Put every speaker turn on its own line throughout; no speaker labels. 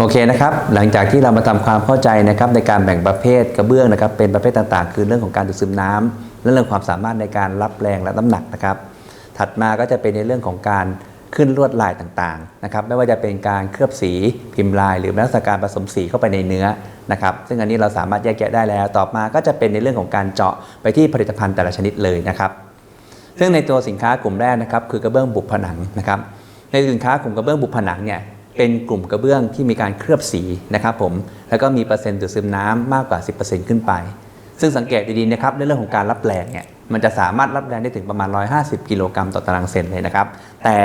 โอเคนะครับ หลังจากที่เรามาทำความเข้าใจนะครับในการแบ่งประเภทกระเบื้องนะครับ เป็นประเภทต่างๆ คือเรื่องของการดูดซึมน้ำและเรื่องความสามารถในการรับแรงและน้ำหนักนะครับ ถัดมาก็จะเป็นในเรื่องของการขึ้นลวดลายต่างๆนะครับ ไม่ว่าจะเป็นการเคลือบสีพิมพ์ลาย หรือลักษณะการผสมสีเข้าไปในเนื้อนะครับ ซึ่งอันนี้เราสามารถแยกแยะได้แล้ว ต่อมาก็จะเป็นในเรื่องของการเจาะไปที่ผลิตภัณฑ์แต่ละชนิดเลยนะครับ ซึ่งในตัวสินค้ากลุ่มแรกนะครับคือกระเบื้องบุผนังนะครับ ในสินค้ากลุ่มกระเบื้องบุผนังเนี่ย เป็นกลุ่มกระเบื้องที่มีการเคลือบสีนะครับผมแล้วก็มีเปอร์เซ็นต์ดูดซึมน้ำมากกว่า 10%ขึ้นไป ซึ่งสังเกตดีๆนะครับในเรื่องของการรับแรงเนี่ยมันจะสามารถรับแรงได้ถึงประมาณ 150 กิโลกรัมต่อตารางเซนเลยนะครับ แต่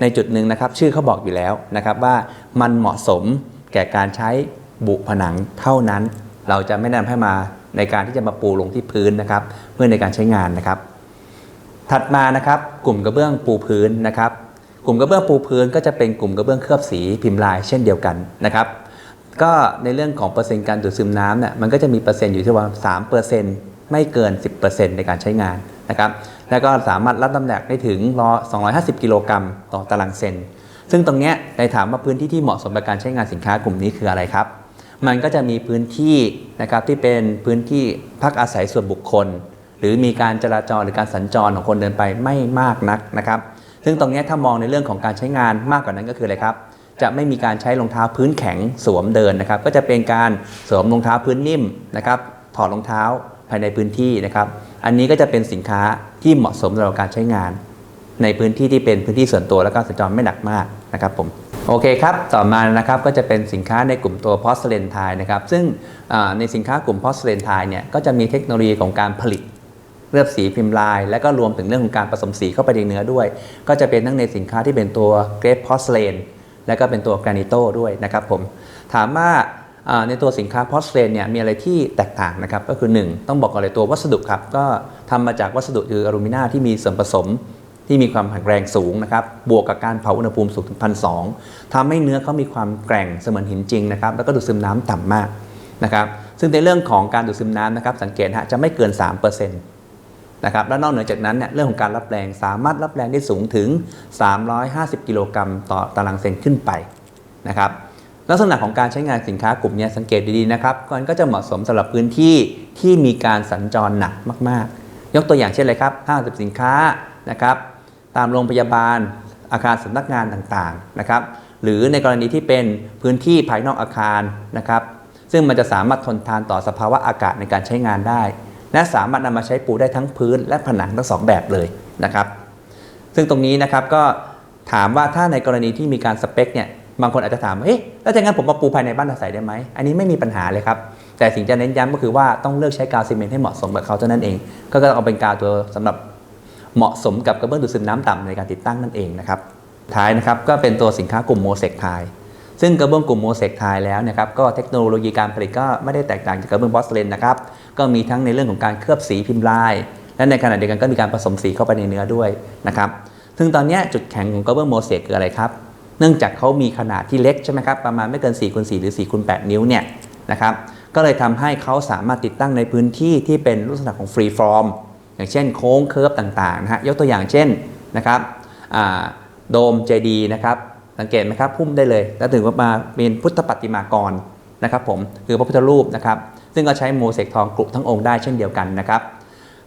ในจุดหนึ่งนะครับชื่อเขาบอกอยู่แล้วนะครับว่ามันเหมาะสมแก่การใช้บุผนังเท่านั้น เราจะไม่แนะนำให้มาในการที่จะมาปูลงที่พื้นนะครับเพื่อในการใช้งานนะครับ ถัดมานะครับกลุ่มกระเบื้องปูพื้นนะครับ กลุ่มกระเบื้องปูพื้นก็จะเป็นกลุ่มกระเบื้องเคลือบสีพิมพ์ลายเช่นเดียวกันนะครับ ก็ในเรื่องของเปอร์เซ็นต์การดูดซึมน้ำเนี่ยมันก็จะมีเปอร์เซ็นต์อยู่ที่ว่า3เปอร์เซ็นต์ไม่เกิน 10%ในการใช้งานนะครับแล้วก็สามารถรับน้ำหนักได้ถึงรอ250 กิโลกรัมต่อตารางเซน ซึ่งตรงเนี้ยในถามว่าพื้นที่ที่เหมาะสมกับการใช้งานสินค้ากลุ่มนี้คืออะไรครับ มันก็จะมีพื้นที่นะครับที่เป็นพื้นที่พักอาศัยส่วนบุคคล หรือมีการจราจรหรือการสัญจรของคนเดินไปไม่มากนักนะครับ ซึ่งตรงนี้ถ้ามองในเรื่องของการใช้งานมากกว่านั้นก็คืออะไรครับ จะไม่มีการใช้รองเท้าพื้นแข็งสวมเดินนะครับ ก็จะเป็นการสวมรองเท้าพื้นนิ่มนะครับถอดรองเท้าภายในพื้นที่นะครับ อันนี้ก็จะเป็นสินค้าที่เหมาะสมสำหรับการใช้งาน ในพื้นที่ที่เป็นพื้นที่ส่วนตัวและก็สัญจรไม่หนักมากนะครับผมโอเคครับ ต่อมานะครับก็จะเป็นสินค้าในกลุ่มตัวพอสเลนไทยนะครับ ซึ่งในสินค้ากลุ่มพอสเลนไทยเนี่ยก็จะมีเทคโนโลยีของการผลิต เลือบสีพิมพ์ลาย และก็รวมถึงเรื่องของการผสมสีเข้าไปในเนื้อด้วย ก็จะเป็นทั้งในสินค้าที่เป็นตัวเกร p พอสเลนและก็เป็นตัวแกรนิโตด้วยนะครับผมถามว่าในตัวสินค้าพอสเลนเนี่ยมีอะไรที่แตกต่างนะครับก็คือ 1 ต้องบอกก่อนเลยตัววัสดุครับก็ทำมาจากวัสดุคืออลูมิเนียมที่มีส่วนผสมที่มีความแข็งแรงสูงนะครับ บวกกับการเผาอุณหภูมิสูงถึงพันสองทำให้เนื้อเขามีความแกร่งเสมือนหินจริงนะครับ แล้วก็ดูดซึมน้ำต่ำมากนะครับ ซึ่งในเรื่องของการดูดซึมน้ำนะครับ สังเกตฮะจะไม่เกิน 3%น นะครับและนอกเหนือจากนั้นเนี่ยเรื่องของการรับแรงสามารถรับแรงได้สูงถึง 350 กิโลกรัมต่อตารางเซนขึ้นไปนะครับลักษณะของการใช้งานสินค้ากลุ่มนี้สังเกตดีๆนะครับมันก็จะเหมาะสมสำหรับพื้นที่ที่มีการสัญจรหนักมากๆ ยกตัวอย่างเช่นเลยครับห้างสรรพสินค้านะครับตามโรงพยาบาลอาคารสำนักงานต่างๆนะครับหรือในกรณีที่เป็นพื้นที่ภายนอกอาคารนะครับซึ่งมันจะสามารถทนทานต่อสภาวะอากาศในการใช้งานได้ และสามารถนำมาใช้ปูได้ทั้งพื้นและผนังทั้งสองแบบเลยนะครับ ซึ่งตรงนี้นะครับก็ถามว่าถ้าในกรณีที่มีการสเปคเนี่ยบางคนอาจจะถามว่าเอ๊ะแล้วถ้างั้นผมมาปูภายในบ้านอาศัยได้ไหมอันนี้ไม่มีปัญหาเลยครับ แต่สิ่งที่จะเน้นย้ำก็คือว่าต้องเลือกใช้กาวซีเมนต์ให้เหมาะสมกับเขาเท่านั้นเอง ก็ต้องเอาเป็นกาวตัวสำหรับเหมาะสมกับกระเบื้องดูดซึมน้ำต่ำในการติดตั้งนั่นเองนะครับท้ายนะครับก็เป็นตัวสินค้ากลุ่มโมเสกไทย ซึ่งกระเบื้องกลุ่มโมเสกไทยแล้วนะครับก็เทคโนโลยีการผลิตก็ไม่ได้แตกต่างจากกระเบื้องบอสเลนนะครับก็มีทั้งในเรื่องของการเคลือบสีพิมพ์ลาย และในขณะเดียวกันก็มีการผสมสีเข้าไปในเนื้อด้วยนะครับซึ่งตอนนี้จุดแข็งของกระเบื้องโมเสกคืออะไรครับเนื่องจากเขามีขนาดที่เล็กใช่ไหมครับประมาณไม่เกิน4คูณ4หรือ4คูณ8นิ้วเนี่ยนะครับก็เลยทำให้เขาสามารถติดตั้งในพื้นที่ที่เป็นลักษณะของฟรีฟอร์มอย่างเช่นโค้งเคิร์ฟต่างๆนะฮะยกตัวอย่างเช่นนะครับโดมเจดีนะครับ สังเกตไหมครับพุ่มได้เลย แล้วถึงว่ามาเป็นพุทธปฏิมากรนะครับผมคือพระพุทธรูปนะครับซึ่งก็ใช้โมเสกทองกรุทั้งองค์ได้เช่นเดียวกันนะครับ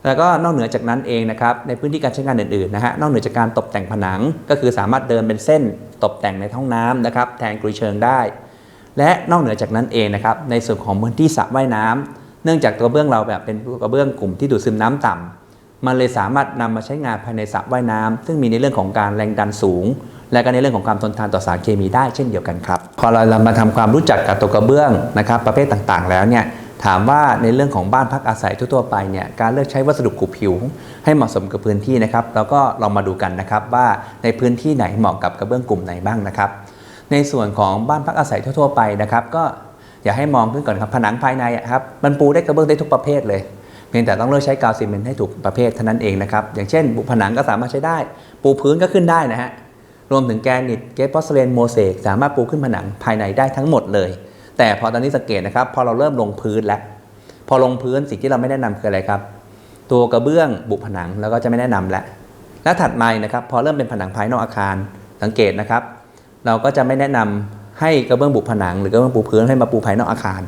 แล้วก็นอกเหนือจากนั้นเองนะครับในพื้นที่การใช้งานอื่นๆนะฮะนอกเหนือจากการตกแต่งผนัง ก็คือสามารถเดินเป็นเส้นตกแต่งในห้องน้ำนะครับแทนกรีเชิงได้ และนอกเหนือจากนั้นเองนะครับในส่วนของพื้นที่สระว่ายน้ำเนื่องจากตัวกระเบื้องเราแบบเป็นกระเบื้องกลุ่มที่ดูดซึมน้ำต่ำมันเลยสามารถนำมาใช้งานภายในสระว่ายน้ำซึ่งมีในเรื่องของการแรงดันสูง และก็ในเรื่องของความทนทานต่อสารเคมีได้เช่นเดียวกันครับ พอเรามาทำความรู้จักกับตัวกระเบื้องนะครับประเภทต่างๆ แล้วเนี่ยถามว่าในเรื่องของบ้านพักอาศัยทั่วๆไปเนี่ยการเลือกใช้วัสดุขูดผิว ให้เหมาะสมกับพื้นที่นะครับเราก็ลองมาดูกันนะครับว่าในพื้นที่ไหนเหมาะกับกระเบื้องกลุ่มไหนบ้างนะครับ ในส่วนของบ้านพักอาศัยทั่วๆไปนะครับก็อย่าให้มองขึ้นก่อนครับผนังภายในครับมันปูได้กระเบื้องได้ทุกประเภทเลยเพียงแต่ต้องเลือกใช้กาวซีเมนต์ให้ถูกประเภทเท่านั้นเองนะครับอย่างเช่นบุผนังก็สามารถใช้ได้ ปูพื้นก็ขึ้นได้นะฮะ รวมถึงแกรนิตเกรดพอสเลนโมเสกสามารถปูขึ้นผนังภายในได้ทั้งหมดเลย แต่พอตอนนี้สังเกตนะครับ พอเราเริ่มลงพื้นแล้ว พอลงพื้นสิ่งที่เราไม่แนะนำคืออะไรครับ ตัวกระเบื้องบุผนังแล้วก็จะไม่แนะนำแล้วและถัดมานะครับพอเริ่มเป็นผนังภายนอกอาคารสังเกตนะครับ เราก็จะไม่แนะนำให้กระเบื้องบุผนัง หรือกระเบื้องปูพื้นให้มาปูภายนอกอาคาร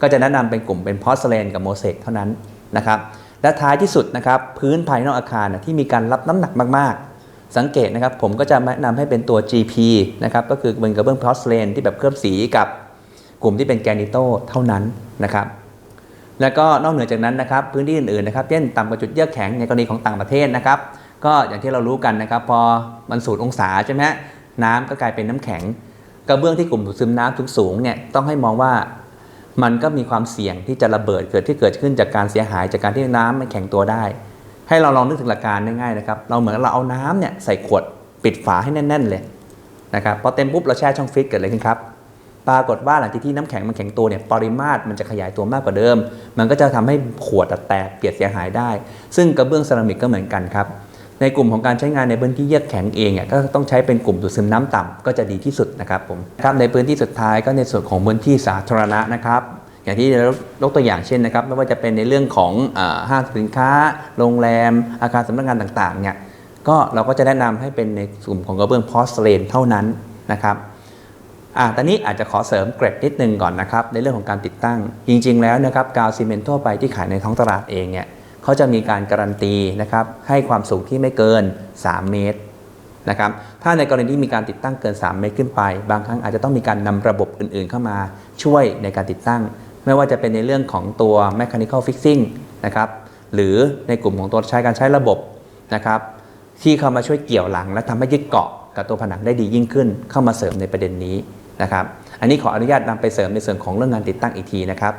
ก็จะแนะนำเป็นกลุ่มเป็นพอสเลนกับโมเสกเท่านั้นนะครับและท้ายที่สุดนะครับพื้นภายนอกอาคารที่มีการรับน้ำหนักมากๆ สังเกตนะครับผมก็จะแนะนำให้เป็นตัว GP นะครับก็คือเป็นกระเบื้องพลอสเลนที่แบบเคลือบสีกับกลุ่มที่เป็นแกนิโตเท่านั้นนะครับแล้วก็นอกเหนือจากนั้นนะครับพื้นที่อื่นๆนะครับเช่นต่ำกว่าจุดเยือกแข็งในกรณีของต่างประเทศนะครับก็อย่างที่เรารู้กันนะครับพอมันสูดองศาใช่ไหมฮะน้ำก็กลายเป็นน้ำแข็ง กระเบื้องที่กลุ่มดูซึมน้ำสูงๆเนี่ยต้องให้มองว่ามันก็มีความเสี่ยงที่จะระเบิดเกิดที่เกิดขึ้นจากการเสียหายจากการที่น้ำมันแข็งตัวได้ ให้เราลองนึกถึงหลักการง่ายๆนะครับ เราเหมือนเราเอาน้ำเนี่ยใส่ขวดปิดฝาให้แน่น ๆ เลยนะครับพอเต็มปุ๊บเราแช่ช่องฟรีซเกิดอะไรขึ้นครับปรากฏว่าหลังจากที่น้ำแข็งมันแข็งตัวเนี่ยปริมาตรมันจะขยายตัวมากกว่าเดิม มันก็จะทำให้ขวดแตกเปียกเสียหายได้ ซึ่งกระเบื้องเซรามิกก็เหมือนกันครับ ในกลุ่มของการใช้งานในพื้นที่เยือกแข็งเองเนี่ยก็ต้องใช้เป็นกลุ่มดูดซึมน้ำต่ำก็จะดีที่สุดนะครับผมครับในพื้นที่สุดท้ายก็ในส่วนของพื้นที่สาธารณะนะครับ อย่างที่เรายกตัวอย่างเช่นนะครับไม่ว่าจะเป็นในเรื่องของอห้างสินค้า โรงแรม อาคารสำนักงานต่างๆเนี่ยก็เราก็จะแนะนำให้เป็นในกลุ่มของกระเบื้องพอสเลนเท่านั้นนะครับอ่าตอนนี้อาจจะขอเสริมเกร็ดนิดนึงก่อนนะครับในเรื่องของการติดตั้ง จริง ๆ แล้วนะครับกาวซีเมนต์ทั่วไปที่ขายในท้องตลาดเองเนี่ยเขาจะมีการการันตีนะครับให้ความสูงที่ไม่เกิน 3 เมตรนะครับถ้าในกรณีที่มีการติดตั้งเกิน 3 เมตรขึ้นไป บางครั้งอาจจะต้องมีการนำระบบอื่น ๆ เข้ามาช่วยในการติดตั้ง ไม่ว่าจะเป็นในเรื่องของตัว mechanical fixing นะครับหรือในกลุ่มของตัวใช้การใช้ระบบนะครับที่เข้ามาช่วยเกี่ยวหลัง และทำให้ยึดเกาะกับตัวผนังได้ดียิ่งขึ้น เข้ามาเสริมในประเด็นนี้นะครับ อันนี้ขออนุญาตนำไปเสริมในส่วนของเรื่องงานติดตั้งอีกทีนะครับ